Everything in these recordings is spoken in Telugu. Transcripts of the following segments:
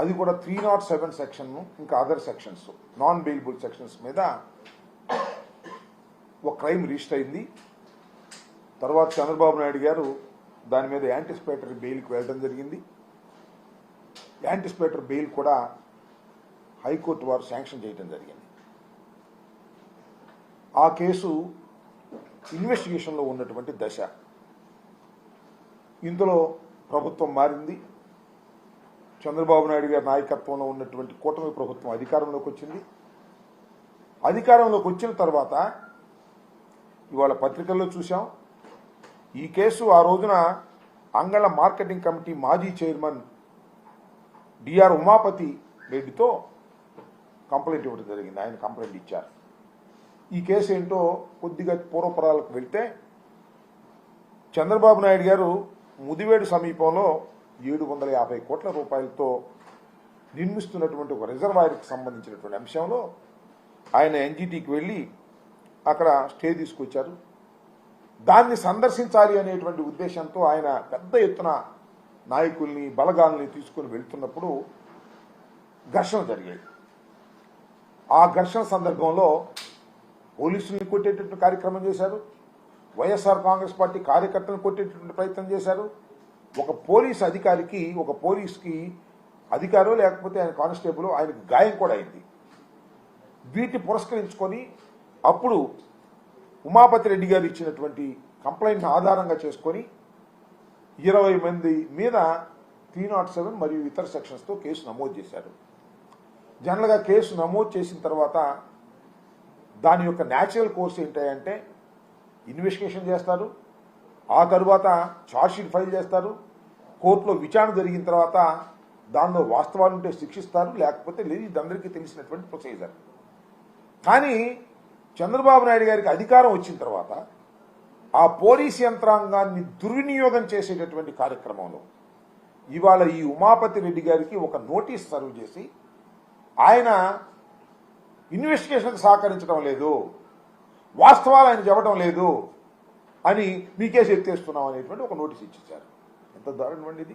అది కూడా త్రీ నాట్ సెవెన్ సెక్షన్ ఇంకా other sections non bailable sections మీద ఒక క్రైమ్ రిజిస్టర్ అయింది. తర్వాత చంద్రబాబు నాయుడు గారు దాని మీద యాంటిసిపేటరీ బెయిల్కి వెళ్ళడం జరిగింది. యాంటిసిపేటరీ బెయిల్ కూడా హైకోర్టు వారు శాంక్షన్ చేయడం జరిగింది. ఆ కేసు ఇన్వెస్టిగేషన్లో ఉన్నటువంటి దశ. ఇందులో ప్రభుత్వం మారింది. చంద్రబాబు నాయుడు గారి నాయకత్వంలో ఉన్నటువంటి కూటమి ప్రభుత్వం అధికారంలోకి వచ్చింది. అధికారంలోకి వచ్చిన తర్వాత ఇవాళ పత్రికల్లో చూసాం ఈ కేసు ఆ రోజున అంగళ మార్కెటింగ్ కమిటీ మాజీ చైర్మన్ డిఆర్ ఉమాపతి రెడ్డితో కంప్లైంట్ ఇవ్వడం జరిగింది. ఆయన కంప్లైంట్ ఇచ్చారు. ఈ కేసు ఏంటో కొద్దిగా పూర్వపరాలకు వెళ్తే చంద్రబాబు నాయుడు గారు ముదివేడు సమీపంలో ఏడు వందల యాభై కోట్ల రూపాయలతో నిర్మిస్తున్నటువంటి ఒక రిజర్వాయర్కి సంబంధించినటువంటి అంశంలో ఆయన ఎన్జిటికి వెళ్ళి అక్కడ స్టే తీసుకొచ్చారు. దాన్ని సందర్శించాలి అనేటువంటి ఉద్దేశంతో ఆయన పెద్ద ఎత్తున నాయకుల్ని బలగాల్ని తీసుకుని వెళ్తున్నప్పుడు ఘర్షణ జరిగాయి. ఆ ఘర్షణ సందర్భంలో పోలీసుల్ని కొట్టేటటువంటి కార్యక్రమం చేశారు. వైఎస్ఆర్ కాంగ్రెస్ పార్టీ కార్యకర్తలను కొట్టేటటువంటి ప్రయత్నం చేశారు. ఒక పోలీస్ అధికారికి ఒక పోలీస్కి అధికారం లేకపోతే ఆయన కానిస్టేబుల్ ఆయనకు గాయం కూడా అయింది. వీటిని పురస్కరించుకొని అప్పుడు ఉమాపతి రెడ్డి గారు ఇచ్చినటువంటి కంప్లైంట్ను ఆధారంగా చేసుకొని ఇరవై మంది మీద త్రీ నాట్ సెవెన్ మరియు ఇతర సెక్షన్స్తో కేసు నమోదు చేశారు. జనరల్గా కేసు నమోదు చేసిన తర్వాత దాని యొక్క న్యాచురల్ కోర్స్ ఏంటంటే ఇన్వెస్టిగేషన్ చేస్తారు ఆ తరువాత ఛార్జ్షీట్ ఫైల్ చేస్తారు కోర్టులో విచారణ జరిగిన తర్వాత దానిలో వాస్తవాలు ఉంటే శిక్షిస్తారు లేకపోతే లేదు ఇదందరికీ తెలిసినటువంటి ప్రొసీజర్. కానీ చంద్రబాబు నాయుడు గారికి అధికారం వచ్చిన తర్వాత ఆ పోలీస్ యంత్రాంగాన్ని దుర్వినియోగం చేసేటటువంటి కార్యక్రమంలో ఇవాళ ఈ ఉమాపతి రెడ్డి గారికి ఒక నోటీస్ సర్వ్ చేసి ఆయన ఇన్వెస్టిగేషన్కి సహకరించడం లేదు వాస్తవాలు ఆయన చెప్పడం లేదు అని మీకేసి ఎత్తేస్తున్నాం అనేటువంటి ఒక నోటీస్ ఇచ్చిచ్చారు ఎంత దారుణం ఇది?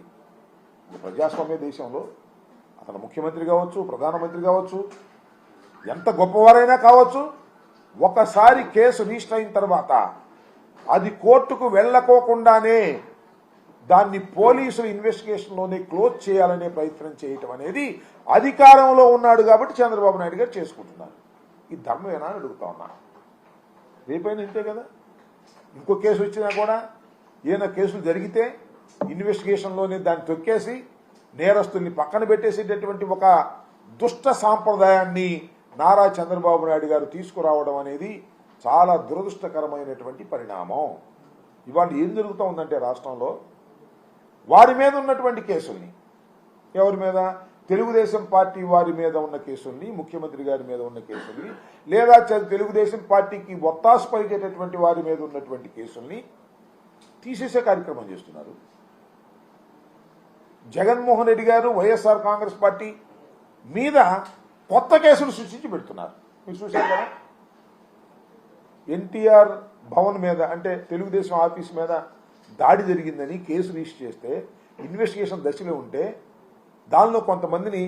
ప్రజాస్వామ్య దేశంలో అతను ముఖ్యమంత్రి కావచ్చు ప్రధానమంత్రి కావచ్చు ఎంత గొప్పవారైనా కావచ్చు ఒకసారి కేసు రిజిస్టర్ అయిన తర్వాత అది కోర్టుకు వెళ్ళకోకుండానే దాన్ని పోలీసులు ఇన్వెస్టిగేషన్లోనే క్లోజ్ చేయాలనే ప్రయత్నం చేయటం అనేది అధికారంలో ఉన్నాడు కాబట్టి చంద్రబాబు నాయుడు గారు చేసుకుంటున్నారు. ఈ ధర్మమేనా అని అడుగుతా ఉన్నా. రేపైనా ఇంతే కదా? ఇంకో కేసు వచ్చినా కూడా ఏదైనా కేసులు జరిగితే ఇన్వెస్టిగేషన్లోనే దాన్ని తొక్కేసి నేరస్తుల్ని పక్కన పెట్టేసేటటువంటి ఒక దుష్ట సాంప్రదాయాన్ని నారా చంద్రబాబు నాయుడు గారు తీసుకురావడం అనేది చాలా దురదృష్టకరమైనటువంటి పరిణామం. ఇవాళ ఏం జరుగుతూ ఉందంటే రాష్ట్రంలో వారి మీద ఉన్నటువంటి కేసుల్ని ఎవరి మీద? తెలుగుదేశం పార్టీ వారి మీద ఉన్న కేసుల్ని ముఖ్యమంత్రి గారి మీద ఉన్న కేసుల్ని లేదా తెలుగుదేశం పార్టీకి ఒత్తాసు పలికేటటువంటి వారి మీద ఉన్నటువంటి కేసుల్ని తీసేసే కార్యక్రమం చేస్తున్నారు. జగన్మోహన్ రెడ్డి గారు వైఎస్ఆర్ కాంగ్రెస్ పార్టీ మీద కొత్త కేసులు సృష్టించి పెడుతున్నారు. మీరు చూశారు కదా? ఎన్టీఆర్ భవన్ మీద అంటే తెలుగుదేశం ఆఫీస్ మీద దాడి జరిగిందని కేసు రిజిస్టర్ చేస్తే ఇన్వెస్టిగేషన్ దశలో ఉంటే దానిలో కొంతమందిని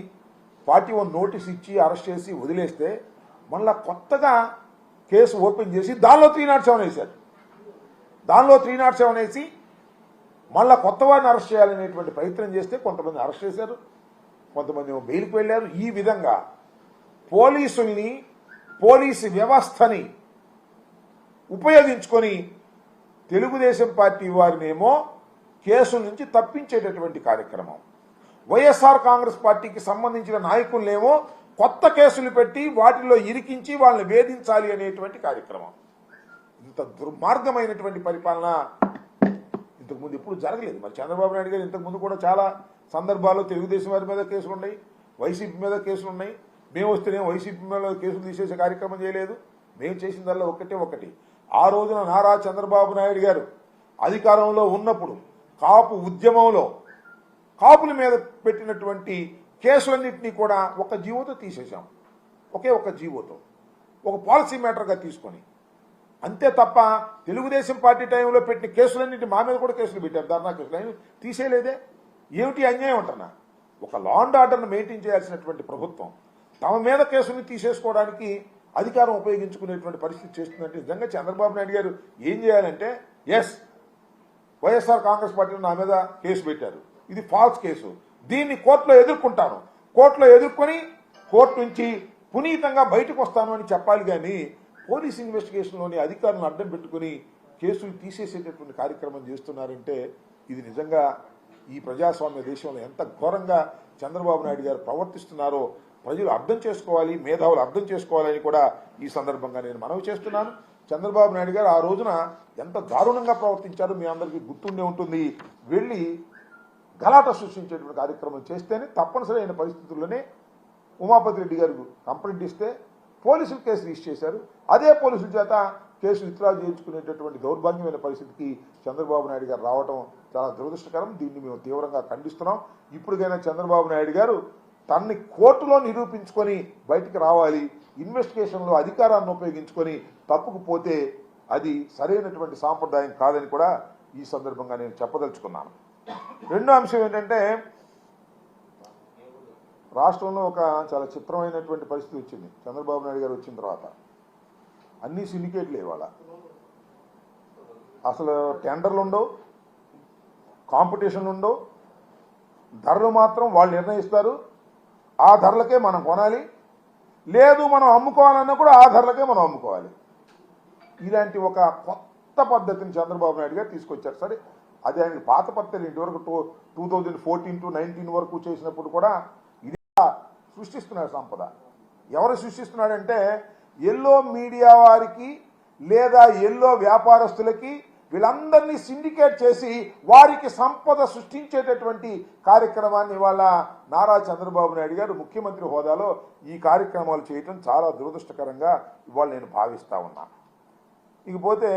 పార్టీ వన్ నోటీస్ ఇచ్చి అరెస్ట్ చేసి వదిలేస్తే మళ్ళా కొత్తగా కేసు ఓపెన్ చేసి దానిలో త్రీ నాట్ సెవెన్ వేశారు. దానిలో త్రీ నాట్ సెవెన్ వేసి మళ్ళా కొత్త వారిని అరెస్ట్ చేయాలనేటువంటి ప్రయత్నం చేస్తే కొంతమంది అరెస్ట్ చేశారు. కొంతమంది బెయిల్కి వెళ్ళారు. ఈ విధంగా పోలీసుల్ని పోలీసు వ్యవస్థని ఉపయోగించుకొని తెలుగుదేశం పార్టీ వారినేమో కేసుల నుంచి తప్పించేటటువంటి కార్యక్రమం. వైఎస్ఆర్ కాంగ్రెస్ పార్టీకి సంబంధించిన నాయకులనేమో కొత్త కేసులు పెట్టి వాటిలో ఇరికించి వాళ్ళని వేధించాలి అనేటువంటి కార్యక్రమం. ఇంత దుర్మార్గమైనటువంటి పరిపాలన ఇంతకుముందు ఎప్పుడు జరగలేదు. మరి చంద్రబాబు నాయుడు గారు ఇంతకుముందు కూడా చాలా సందర్భాల్లో తెలుగుదేశం వారి మీద కేసులు ఉన్నాయి వైసీపీ మీద కేసులు ఉన్నాయి. మేము వస్తేనే వైసీపీ మీద కేసులు తీసేసే కార్యక్రమం చేయలేదు. మేము చేసిందల్లా ఒకటే ఒకటి. ఆ రోజున నారా చంద్రబాబు నాయుడు గారు అధికారంలో ఉన్నప్పుడు కాపు ఉద్యమంలో కాపుల మీద పెట్టినటువంటి కేసులన్నింటినీ కూడా ఒక జీవోతో తీసేశాం. ఒకే ఒక జీవోతో. ఒక పాలసీ మ్యాటర్గా తీసుకొని. అంతే తప్ప తెలుగుదేశం పార్టీ టైంలో పెట్టిన కేసులన్నింటి మా మీద కూడా కేసులు పెట్టారు. ధర్నా కేసులు. అయినా తీసేయలేదే. ఏమిటి అన్యాయం అంటున్నా? ఒక లా అండ్ ఆర్డర్ను మెయింటైన్ చేయాల్సినటువంటి ప్రభుత్వం తమ మీద కేసుని తీసేసుకోవడానికి అధికారం ఉపయోగించుకునేటువంటి పరిస్థితి చేస్తుందంటే నిజంగా చంద్రబాబు నాయుడు గారు ఏం చేయాలంటే ఎస్ వైఎస్ఆర్ కాంగ్రెస్ పార్టీ నా మీద కేసు పెట్టారు. ఇది ఫాల్స్ కేసు. దీన్ని కోర్టులో ఎదుర్కొంటాను కోర్టులో ఎదుర్కొని కోర్టు నుంచి పునీతంగా బయటకు వస్తాను అని చెప్పాలి కానీ పోలీస్ ఇన్వెస్టిగేషన్లోని అధికారులను అడ్డం పెట్టుకుని కేసులు తీసేసేటటువంటి కార్యక్రమం చేస్తున్నారంటే ఇది నిజంగా ఈ ప్రజాస్వామ్య దేశంలో ఎంత ఘోరంగా చంద్రబాబు నాయుడు గారు ప్రవర్తిస్తున్నారో ప్రజలు అర్థం చేసుకోవాలి మేధావులు అర్థం చేసుకోవాలని కూడా ఈ సందర్భంగా నేను మనవి చేస్తున్నాను. చంద్రబాబు నాయుడు గారు ఆ రోజున ఎంత దారుణంగా ప్రవర్తించారో మీ అందరికీ గుర్తుండే ఉంటుంది. వెళ్ళి గలాట సృష్టించేటువంటి కార్యక్రమం చేస్తేనే తప్పనిసరి అయిన పరిస్థితుల్లోనే ఉమాపతి రెడ్డి గారు కంప్లైంట్ ఇస్తే పోలీసులు కేసు రిజిస్టర్ చేశారు. అదే పోలీసుల చేత కేసు విత్డ్రా చేయించుకునేటటువంటి దౌర్భాగ్యమైన పరిస్థితికి చంద్రబాబు నాయుడు గారు రావడం చాలా దురదృష్టకరం. దీన్ని మేము తీవ్రంగా ఖండిస్తున్నాం. ఇప్పటికైనా చంద్రబాబు నాయుడు గారు తన్ని కోర్టులో నిరూపించుకొని బయటికి రావాలి ఇన్వెస్టిగేషన్లో అధికారాన్ని ఉపయోగించుకొని తప్పుకు పోతే అది సరైనటువంటి సాంప్రదాయం కాదని కూడా ఈ సందర్భంగా నేను చెప్పదలుచుకున్నాను. రెండో అంశం ఏంటంటే రాష్ట్రంలో ఒక చాలా చిత్రమైనటువంటి పరిస్థితి వచ్చింది. చంద్రబాబు నాయుడు గారు వచ్చిన తర్వాత. అన్ని సిండికేట్లు ఇవాళ. అసలు టెండర్లు ఉండవు కాంపిటీషన్లు ఉండవు. ధరలు మాత్రం వాళ్ళు నిర్ణయిస్తారు. ఆ ధరలకే మనం కొనాలి. లేదు మనం అమ్ముకోవాలన్నా కూడా ఆ ధరలకే మనం అమ్ముకోవాలి. ఇలాంటి ఒక కొత్త పద్ధతిని చంద్రబాబు నాయుడు గారు తీసుకొచ్చారు. సరే అది ఆయన పాత పత్రికలు ఇంతవరకు two two thousand fourteen to nineteen వరకు చేసినప్పుడు కూడా ఇది సృష్టిస్తున్నాడు సంపద. ఎవరు సృష్టిస్తున్నాడంటే ఎల్లో మీడియా వారికి లేదా ఎల్లో వ్యాపారస్తులకి వీళ్ళందరినీ సిండికేట్ చేసి వారికి సంపద సృష్టించేటటువంటి కార్యక్రమాన్ని ఇవాళ నారా చంద్రబాబు నాయుడు గారు ముఖ్యమంత్రి హోదాలో ఈ కార్యక్రమాలు చేయటం చాలా దురదృష్టకరంగా ఇవాళ నేను భావిస్తా ఉన్నా. ఇకపోతే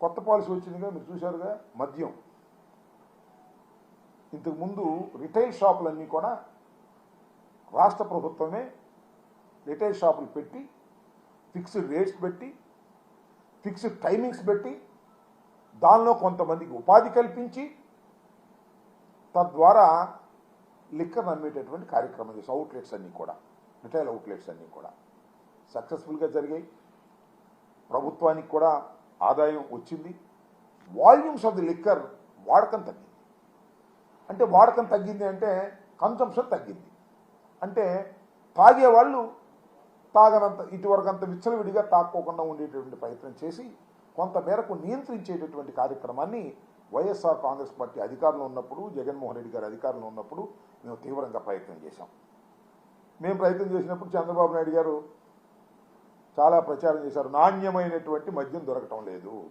కొత్త పాలసీ వచ్చిందిగా మీరు చూశారుగా? మద్యం. ఇంతకుముందు రిటైల్ షాపులన్నీ కూడా రాష్ట్ర ప్రభుత్వమే రిటైల్ షాపులు పెట్టి ఫిక్స్డ్ రేట్స్ పెట్టి ఫిక్స్డ్ టైమింగ్స్ పెట్టి దానిలో కొంతమందికి ఉపాధి కల్పించి తద్వారా లిక్కర్ అమ్మేటటువంటి కార్యక్రమం చేసి అవుట్లెట్స్ అన్నీ కూడా. రిటైల్ అవుట్లెట్స్ అన్నీ కూడా. సక్సెస్ఫుల్గా జరిగాయి. ప్రభుత్వానికి కూడా ఆదాయం వచ్చింది వాల్యూమ్స్ ఆఫ్ ది లిక్కర్ వాడకం తగ్గింది. అంటే వాడకం తగ్గింది అంటే కన్సంప్షన్ తగ్గింది. అంటే తాగేవాళ్ళు తాగనంత ఇటువరకంత అంత విచ్చలవిడిగా తాక్కోకుండా ఉండేటటువంటి ప్రయత్నం చేసి కొంతమేరకు నియంత్రించేటటువంటి కార్యక్రమాన్ని వైఎస్ఆర్ కాంగ్రెస్ పార్టీ అధికారంలో ఉన్నప్పుడు జగన్మోహన్ రెడ్డి గారు అధికారంలో ఉన్నప్పుడు మేము తీవ్రంగా ప్రయత్నం చేశాం. మేము ప్రయత్నం చేసినప్పుడు చంద్రబాబు నాయుడు గారు చాలా ప్రచారం చేశారు. నాణ్యమైనటువంటి మద్యం దొరకటం లేదు.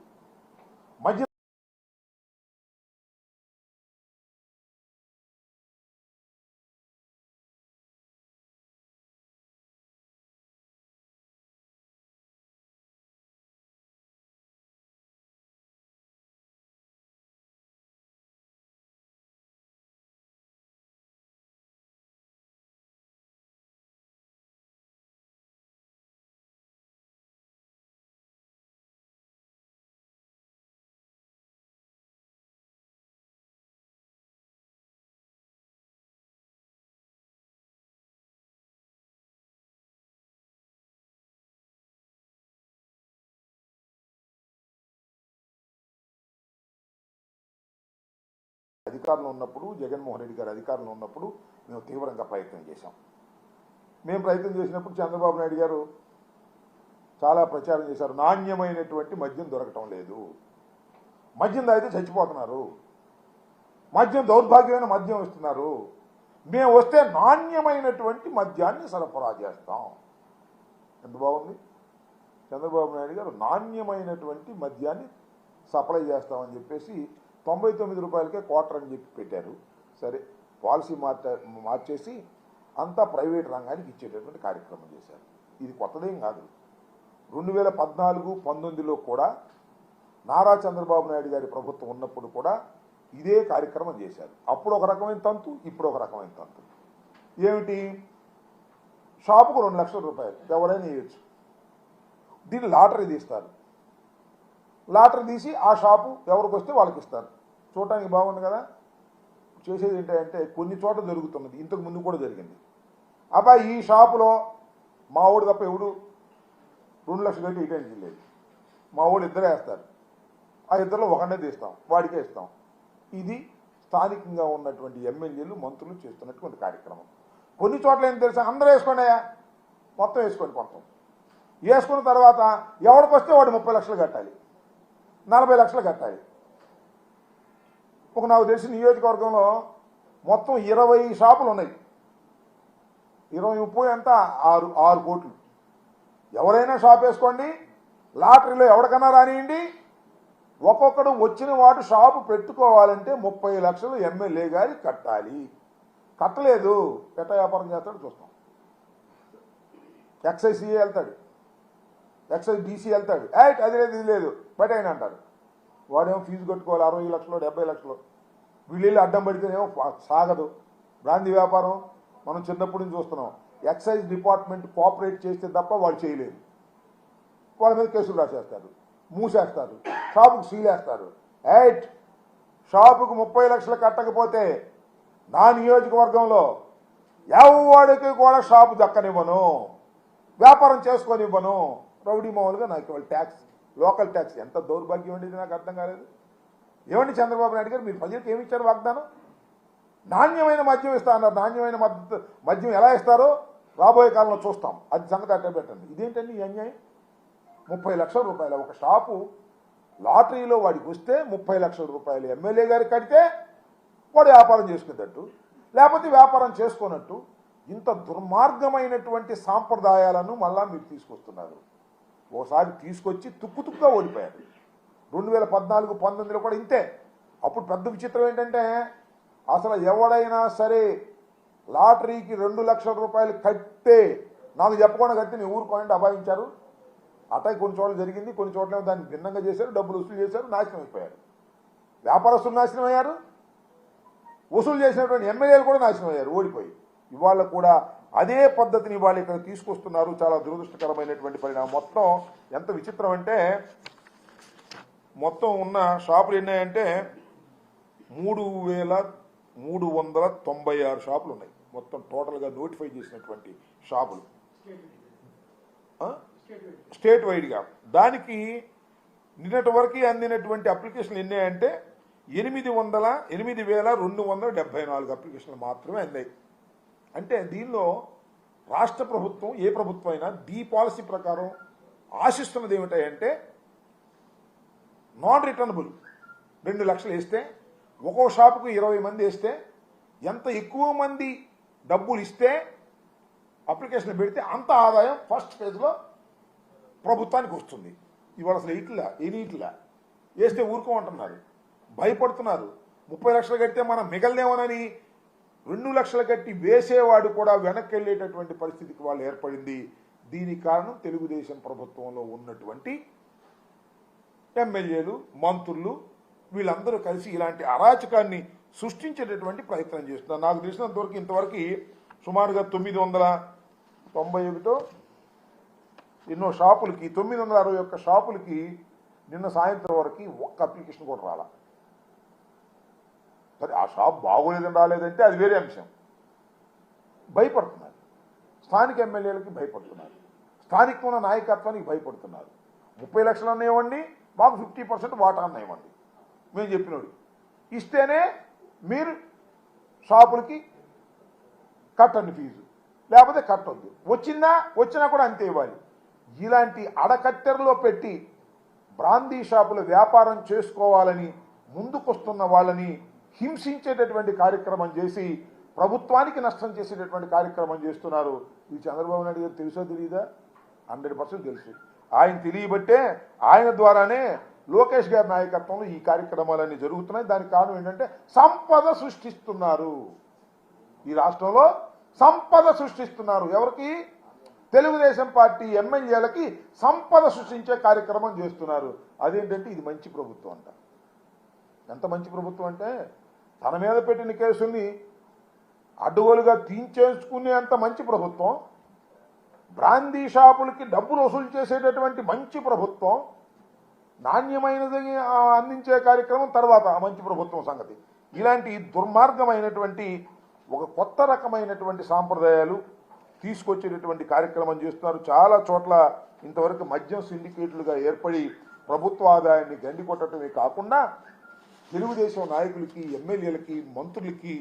మద్యం అధికారంలో ఉన్నప్పుడు జగన్మోహన్ రెడ్డి గారు అధికారంలో ఉన్నప్పుడు మేము తీవ్రంగా ప్రయత్నం చేశాం. మేము ప్రయత్నం చేసినప్పుడు చంద్రబాబు నాయుడు గారు చాలా ప్రచారం చేశారు. నాణ్యమైనటువంటి మద్యం దొరకటం లేదు. మద్యం తాగితే చచ్చిపోతున్నారు. మద్యం దౌర్భాగ్యమైన మద్యం ఇస్తున్నారు. మేము వస్తే నాణ్యమైనటువంటి మద్యాన్ని సరఫరా చేస్తాం. ఎంత బాగుంది? చంద్రబాబు నాయుడు గారు నాణ్యమైనటువంటి మద్యాన్ని సప్లై చేస్తామని చెప్పేసి తొంభై తొమ్మిది రూపాయలకే క్వార్టర్ అని చెప్పి పెట్టారు. సరే పాలసీ మార్చ మార్చేసి అంతా ప్రైవేట్ రంగానికి ఇచ్చేటటువంటి కార్యక్రమం చేశారు. ఇది కొత్తదేం కాదు. రెండు వేల పద్నాలుగు పంతొమ్మిదిలో కూడా నారా చంద్రబాబు నాయుడు గారి ప్రభుత్వం ఉన్నప్పుడు కూడా ఇదే కార్యక్రమం చేశారు. అప్పుడు ఒక రకమైన తంతు ఇప్పుడు ఒక రకమైన తంతు. ఏమిటి? షాపుకు రెండు లక్షల రూపాయలు ఎవరైనా ఇవ్వచ్చు దీన్ని లాటరీ తీస్తారు. లాటరీ తీసి ఆ షాపు ఎవరికి వస్తే వాళ్ళకి ఇస్తారు చూడటానికి బాగుంది కదా? చేసేది ఏంటంటే కొన్ని చోట్ల జరుగుతున్నది. ఇంతకు ముందు కూడా జరిగింది. అబ్బాయి ఈ షాపులో మా ఊడు తప్ప ఎవడు రెండు లక్షలు కట్టి ఇటు లేదు మా ఊడు ఇద్దరే వేస్తారు. ఆ ఇద్దరిలో ఒకనే తీస్తాం. వాడికే ఇస్తాం. ఇది స్థానికంగా ఉన్నటువంటి ఎమ్మెల్యేలు మంత్రులు చేస్తున్నటువంటి కార్యక్రమం. కొన్ని చోట్ల ఏం తెలుసా? అందరూ వేసుకోండియా మొత్తం వేసుకోండి కొడతాం. వేసుకున్న తర్వాత ఎవడికి వస్తే వాడు ముప్పై లక్షలు కట్టాలి. నలభై లక్షలు కట్టాలి ఒక నాకు తెలిసిన నియోజకవర్గంలో మొత్తం ఇరవై షాపులు ఉన్నాయి. ఇరవై ముప్పై ఎంత ఆరు ఆరు కోట్లు. ఎవరైనా షాప్ వేసుకోండి లాటరీలో ఎవరికన్నా రానియండి. ఒక్కొక్కడు వచ్చిన వాడు షాపు పెట్టుకోవాలంటే ముప్పై లక్షలు ఎమ్మెల్యే గారి కట్టాలి. కట్టలేదు పెట్ట వ్యాపారం చేస్తాడు చూస్తాం. ఎక్సైజ్ వెళ్తాడు. ఎక్సైజ్ డీసీ వెళ్తాడు. ఏయ్ అది లేదు ఇది లేదు. బట్ అయినా అంటారు వాడేమో ఫీజు కట్టుకోవాలి అరవై లక్షలు డెబ్బై లక్షలు. వీళ్ళు అడ్డం పడితేనేమో సాగదు. బ్రాంతి వ్యాపారం మనం చిన్నప్పటి నుంచి చూస్తున్నాం. ఎక్సైజ్ డిపార్ట్మెంట్ కోఆపరేట్ చేస్తే తప్ప వాళ్ళు చేయలేదు వాళ్ళ మీద కేసులు రాసేస్తారు. మూసేస్తారు. షాపుకు సీలేస్తారు. ఎయిట్ షాపుకు ముప్పై లక్షలు కట్టకపోతే నా నియోజకవర్గంలో ఎవడికి కూడా షాపు దక్కనివ్వను. వ్యాపారం చేసుకొనివ్వను. రౌడీ మామూలుగా నాకు ఇవాళ ట్యాక్స్ లోకల్ ట్యాక్స్ ఎంత దౌర్భాగ్యం ఉండేది నాకు అర్థం కాలేదు. ఏమండి చంద్రబాబు నాయుడు గారు? మీరు ప్రజలకు ఏమి ఇచ్చారు వాగ్దానం? నాణ్యమైన మద్యం ఇస్తా అన్నారు. నాణ్యమైన మద్దతు మద్యం ఎలా ఇస్తారో రాబోయే కాలంలో చూస్తాం. అది సంగతి అట్టే పెట్టండి. ఇదేంటండి ఈ అన్యాయం? ముప్పై లక్షల రూపాయలు. ఒక షాపు లాటరీలో వాడికి వస్తే ముప్పై లక్షల రూపాయలు ఎమ్మెల్యే గారికి కడితే వాడు వ్యాపారం చేసుకునేటట్టు లేకపోతే వ్యాపారం చేసుకున్నట్టు ఇంత దుర్మార్గమైనటువంటి సాంప్రదాయాలను మళ్ళా మీరు తీసుకొస్తున్నారు. ఓసారి తీసుకొచ్చి తుక్కు తుక్కుగా ఓడిపోయారు. రెండు వేల పద్నాలుగు పంతొమ్మిదిలో కూడా ఇంతే. అప్పుడు పెద్ద విచిత్రం ఏంటంటే అసలు ఎవడైనా సరే లాటరీకి రెండు లక్షల రూపాయలు కట్టే నాకు చెప్పకుండా కట్టి నేను ఊరుకోండి అభాయించారు అటై కొన్ని చోట్ల జరిగింది కొన్ని చోట్ల దాన్ని భిన్నంగా చేశారు డబ్బులు వసూలు చేశారు నాశనం అయిపోయారు. వ్యాపారస్తులు నాశనం అయ్యారు. వసూలు చేసినటువంటి ఎమ్మెల్యేలు కూడా నాశనం అయ్యారు ఓడిపోయి. ఇవాళ కూడా అదే పద్ధతిని వాళ్ళు ఇక్కడ తీసుకొస్తున్నారు. చాలా దురదృష్టకరమైనటువంటి పరిణామం. మొత్తం ఎంత విచిత్రం అంటే మొత్తం ఉన్న షాపులు ఎన్నాయంటే మూడు వేల మూడు వందల తొంభై ఆరు షాపులు ఉన్నాయి. మొత్తం టోటల్గా నోటిఫై చేసినటువంటి షాపులు. స్టేట్ వైడ్గా. దానికి నిన్నటి వరకు అందినటువంటి అప్లికేషన్లు ఎన్ని అంటే ఎనిమిది వందల ఎనిమిది వేల రెండు వందల డెబ్బై నాలుగు అప్లికేషన్లు మాత్రమే అందాయి. అంటే దీనిలో రాష్ట్ర ప్రభుత్వం ఏ ప్రభుత్వం అయినా దీ పాలసీ ప్రకారం ఆశిస్తున్నది ఏమిటంటే నాన్ రిటర్నబుల్ రెండు లక్షలు వేస్తే ఒక్కో షాపుకు ఇరవై మంది వేస్తే ఎంత ఎక్కువ మంది డబ్బులు ఇస్తే అప్లికేషన్ పెడితే అంత ఆదాయం ఫస్ట్ ఫేజ్లో ప్రభుత్వానికి వస్తుంది. ఇవాళ అసలు ఇట్లా ఎనీ ఇట్లా? వేస్తే ఊరుకోమంటున్నారు భయపడుతున్నారు. ముప్పై లక్షలు కడితే మనం మిగలదేమోనని రెండు లక్షలు కట్టి వేసేవాడు కూడా వెనక్కి వెళ్ళేటటువంటి పరిస్థితికి వాళ్ళు ఏర్పడింది. దీనికి కారణం తెలుగుదేశం ప్రభుత్వంలో ఉన్నటువంటి ఎమ్మెల్యేలు మంత్రులు వీళ్ళందరూ కలిసి ఇలాంటి అరాచకాన్ని సృష్టించేటటువంటి ప్రయత్నం చేస్తున్నారు. నాకు తెలిసినంతవరకు ఇంతవరకు సుమారుగా తొమ్మిది వందల తొంభై ఒకటో ఎన్నో షాపులకి తొమ్మిది వందల అరవై ఒక్క షాపులకి నిన్న సాయంత్రం వరకు ఒక్క అప్లికేషన్ కూడా రాలా. సరే ఆ షాప్ బాగోలేదని రాలేదంటే అది వేరే అంశం. భయపడుతున్నారు. స్థానిక ఎమ్మెల్యేలకి భయపడుతున్నారు. స్థానికమైన నాయకత్వానికి భయపడుతున్నారు. ముప్పై లక్షలు అన్న ఇవ్వండి మాకు ఫిఫ్టీ పర్సెంట్ వాటా అన్న ఇవ్వండి. మేము చెప్పినోడు. ఇస్తేనే మీరు షాపులకి కట్టండి ఫీజు. లేకపోతే కట్టొద్దు. వచ్చిందా వచ్చినా కూడా అంతే ఇవ్వాలి. ఇలాంటి అడకట్టెరలో పెట్టి బ్రాందీ షాపులు వ్యాపారం చేసుకోవాలని ముందుకొస్తున్న వాళ్ళని హింసించేటటువంటి కార్యక్రమం చేసి ప్రభుత్వానికి నష్టం చేసేటటువంటి కార్యక్రమం చేస్తున్నారు. ఇది చంద్రబాబు నాయుడు గారు తెలుసో తెలియదా హండ్రెడ్ పర్సెంట్ తెలుసు. ఆయన తెలియబట్టే ఆయన ద్వారానే లోకేష్ గారి నాయకత్వంలో ఈ కార్యక్రమాలన్నీ జరుగుతున్నాయి. దానికి కారణం ఏంటంటే సంపద సృష్టిస్తున్నారు. ఈ రాష్ట్రంలో సంపద సృష్టిస్తున్నారు. ఎవరికి? తెలుగుదేశం పార్టీ ఎమ్మెల్యేలకి సంపద సృష్టించే కార్యక్రమం చేస్తున్నారు. అదేంటంటే ఇది మంచి ప్రభుత్వం అంట. ఎంత మంచి ప్రభుత్వం అంటే తన మీద పెట్టిన కేసుల్ని అడ్డుగోలుగా తీయించేసుకునే అంత మంచి ప్రభుత్వం బ్రాందీ షాపులకి డబ్బులు వసూలు చేసేటటువంటి మంచి ప్రభుత్వం నాణ్యమైనది అందించే కార్యక్రమం తర్వాత ఆ మంచి ప్రభుత్వం సంగతి. ఇలాంటి దుర్మార్గమైనటువంటి ఒక కొత్త రకమైనటువంటి సాంప్రదాయాలు తీసుకొచ్చేటటువంటి కార్యక్రమం చేస్తున్నారు. చాలా చోట్ల ఇంతవరకు మద్యం సిండికేట్లుగా ఏర్పడి ప్రభుత్వ ఆదాయాన్ని గండి కొట్టడమే కాకుండా తెలుగుదేశం నాయకులకి ఎమ్మెల్యేలకి మంత్రులకి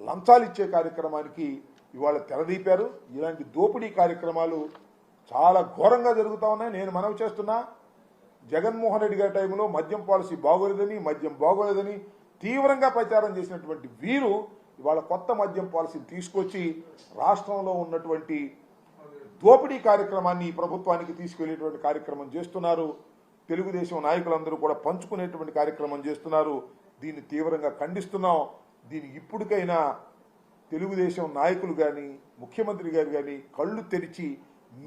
లంచాలు ఇచ్చే కార్యక్రమానికి ఇవాళ తెరదీపారు. ఇలాంటి దోపిడీ కార్యక్రమాలు చాలా ఘోరంగా జరుగుతూ ఉన్నాయి. నేను మనవి చేస్తున్నా జగన్మోహన్ రెడ్డి గారి టైంలో మద్యం పాలసీ బాగోలేదని మద్యం బాగోలేదని తీవ్రంగా ప్రచారం చేసినటువంటి వీరు ఇవాళ కొత్త మద్యం పాలసీని తీసుకొచ్చి రాష్ట్రంలో ఉన్నటువంటి దోపిడీ కార్యక్రమాన్ని ప్రభుత్వానికి తీసుకెళ్ళేటువంటి కార్యక్రమం చేస్తున్నారు. తెలుగుదేశం నాయకులందరూ కూడా పంచుకునేటువంటి కార్యక్రమం చేస్తున్నారు. దీన్ని తీవ్రంగా ఖండిస్తున్నాం. దీని ఇప్పటికైనా తెలుగుదేశం నాయకులు కానీ ముఖ్యమంత్రి గారు కానీ కళ్ళు తెరిచి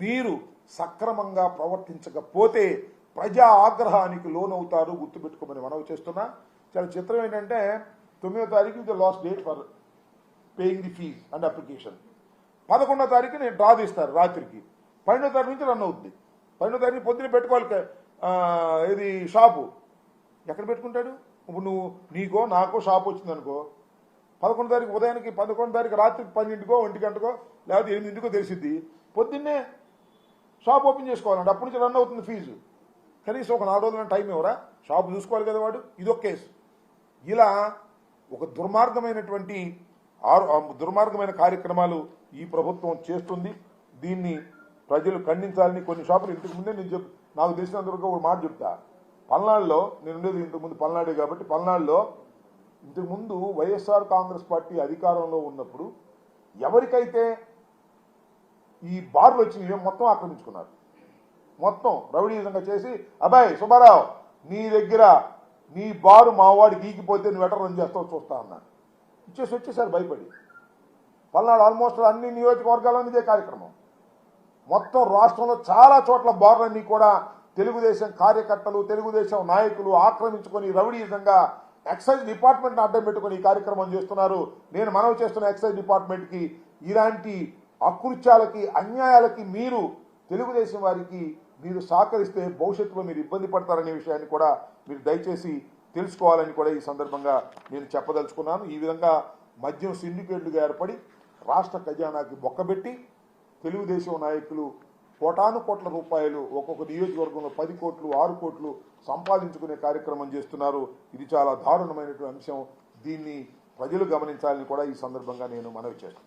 మీరు సక్రమంగా ప్రవర్తించకపోతే ప్రజా ఆగ్రహానికి లోనవుతారు గుర్తుపెట్టుకోమని మనవి చేస్తున్నా. చాలా చిత్రం ఏంటంటే తొమ్మిదో తారీఖు the last date for paying the fees and application పదకొండో తారీఖు నేను డ్రా తీస్తారు రాత్రికి. పన్నెండో తారీఖు నుంచి రన్ అవుద్ది. పన్నెండో తారీఖు పొద్దున పెట్టుకోవాలి. ఇది షాపు. ఎక్కడ పెట్టుకుంటాడు? ఇప్పుడు నువ్వు నీకో నాకో షాప్ వచ్చింది అనుకో పదకొండు తారీఖు ఉదయానికి పదకొండు తారీఖు రాత్రికి పన్నెండుకో ఒంటి గంటకో లేకపోతే ఎనిమిదింటికో తెలిసిద్ది. పొద్దున్నే షాప్ ఓపెన్ చేసుకోవాలండి అప్పటి నుంచి రన్ అవుతుంది ఫీజు. కనీసం ఒక నాలుగు రోజుల టైం ఇవ్వరా? షాప్ చూసుకోవాలి కదా వాడు. ఇదొక కేసు. ఇలా ఒక దుర్మార్గమైనటువంటి ఆరు- దుర్మార్గమైన కార్యక్రమాలు ఈ ప్రభుత్వం చేస్తుంది. దీన్ని ప్రజలు ఖండించాలని కొన్ని షాపులు ఇంతకు ముందే నేను చెప్పు నాకు తెలిసినంత వరకు ఒక మాట చెప్తా. పల్నాడులో నేను ఉండేది ఇంతకుముందు పల్నాడే కాబట్టి పల్నాడులో ఇంతకుముందు వైఎస్ఆర్ కాంగ్రెస్ పార్టీ అధికారంలో ఉన్నప్పుడు ఎవరికైతే ఈ బార్లు వచ్చినాయో మొత్తం ఆక్రమించుకున్నారు. మొత్తం రౌడీయుధంగా చేసి అబ్బాయి సుబ్బారావు నీ దగ్గర నీ బారు మావాడు గీకిపోతే నువ్వు ఎట్ట రన్ చేస్తావు చూస్తా అన్నాను ఇచ్చేసి వచ్చేసారు భయపడి. పల్నాడు ఆల్మోస్ట్ అన్ని నియోజకవర్గాల్లో ఇదే కార్యక్రమం. మొత్తం రాష్ట్రంలో చాలా చోట్ల బార్లన్నీ కూడా తెలుగుదేశం కార్యకర్తలు తెలుగుదేశం నాయకులు ఆక్రమించుకొని రౌడీజంగా ఎక్సైజ్ డిపార్ట్మెంట్ని అడ్డం పెట్టుకొని ఈ కార్యక్రమం చేస్తున్నారు. నేను మనవి చేస్తున్న ఎక్సైజ్ డిపార్ట్మెంట్కి ఇలాంటి అకృత్యాలకి అన్యాయాలకి మీరు తెలుగుదేశం వారికి మీరు సహకరిస్తే భవిష్యత్తులో మీరు ఇబ్బంది పడతారనే విషయాన్ని కూడా మీరు దయచేసి తెలుసుకోవాలని కూడా ఈ సందర్భంగా నేను చెప్పదలుచుకున్నాను. ఈ విధంగా మద్యం సిండికేట్లుగా ఏర్పడి రాష్ట్ర ఖజానాకి బొక్కబెట్టి తెలుగుదేశం నాయకులు కోటాను కోట్ల రూపాయలు ఒక్కొక్క నియోజకవర్గంలో పది కోట్లు ఆరు కోట్లు సంపాదించుకునే కార్యక్రమం చేస్తున్నారు. ఇది చాలా దారుణమైనటువంటి అంశం. దీన్ని ప్రజలు గమనించాలని కూడా ఈ సందర్భంగా నేను మనవి చేస్తున్నాను.